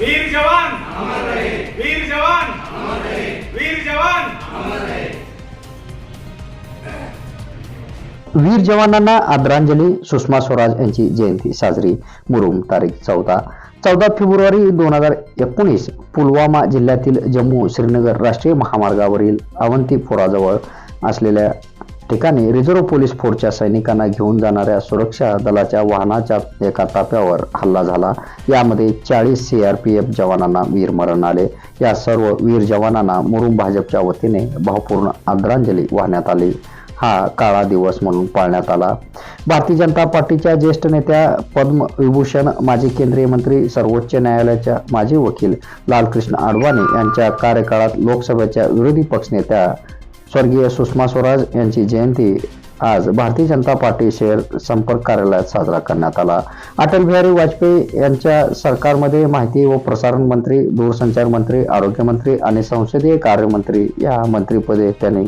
वीर जवान! वीर जवान! वीर जवान! वीर जवानांना आदरांजली सुषमा स्वराज यांची जयंती साजरी मुरुम तारीख चौदा. चौदा फेब्रुवारी दोन हजार एकोणीस पुलवामा जिल्ह्यातील जम्मू श्रीनगर राष्ट्रीय महामार्गावरील अवंतीपुराजवळ असलेल्या ठिकाणी रिझर्व्ह पोलीस फोर्सच्या सैनिकांना घेऊन जाणाऱ्या सुरक्षा दलाच्या वाहनाच्या एका ताफ्यावर हल्ला झाला. यामध्ये चाळीस सी आर पी एफ जवानांना वीरमरण आले. या सर्व वीर जवानांना मुरुम भाजपच्या वतीने भावपूर्ण आदरांजली वाहण्यात आली. हा काळा दिवस म्हणून पाळण्यात आला. भारतीय जनता पार्टीच्या ज्येष्ठ नेत्या पद्मविभूषण माजी केंद्रीय मंत्री सर्वोच्च न्यायालयाच्या माजी वकील लालकृष्ण आडवाणी यांच्या कार्यकाळात लोकसभेच्या विरोधी पक्षनेत्या स्वर्गीय सुषमा स्वराज यांची जयंती आज भारतीय जनता पार्टी शहर संपर्क कार्यालयात साजरा करण्यात आला. अटल बिहारी वाजपेयी यांच्या सरकारमध्ये माहिती व प्रसारण मंत्री दूरसंचार मंत्री आरोग्यमंत्री आणि संसदीय कार्यमंत्री या मंत्रीपदे त्यांनी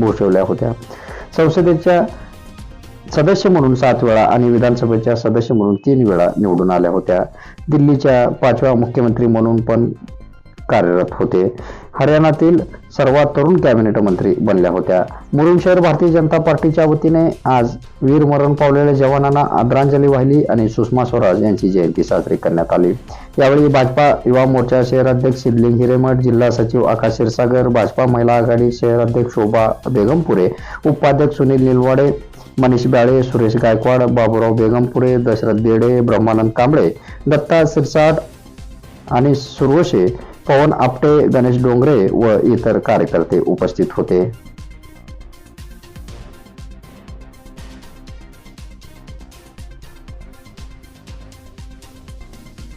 भूषवल्या होत्या. संसदेच्या सदस्य म्हणून सात वेळा आणि विधानसभेच्या सदस्य म्हणून तीन वेळा निवडून आल्या होत्या. दिल्लीच्या पाचव्या मुख्यमंत्री म्हणून पण कार्यरत होते. हरियाणातील सर्वात तरुण कॅबिनेट मंत्री बनल्या होत्या. मुरुम शहर भारतीय जनता पार्टीच्या वतीने आज वीरमरण पावलेल्या जवानांना आदरांजली वाहिली आणि सुषमा स्वराज यांची जयंती साजरी करण्यात आली. यावेळी भाजपा युवा मोर्चा शहराध्यक्ष सिद्धलिंग हिरेमठ जिल्हा सचिव आकाश क्षीरसागर भाजपा महिला आघाडी शहराध्यक्ष शोभा बेगमपुरे उपाध्यक्ष सुनील निलवाडे मनीष बाळे सुरेश गायकवाड बाबूराव बेगमपुरे दशरथ देडे ब्रह्मानंद कांबळे दत्ता सिरसाट आणि सुरवशे पवन आपटे गणेश डोंगरे व इतर कार्यकर्ते उपस्थित होते.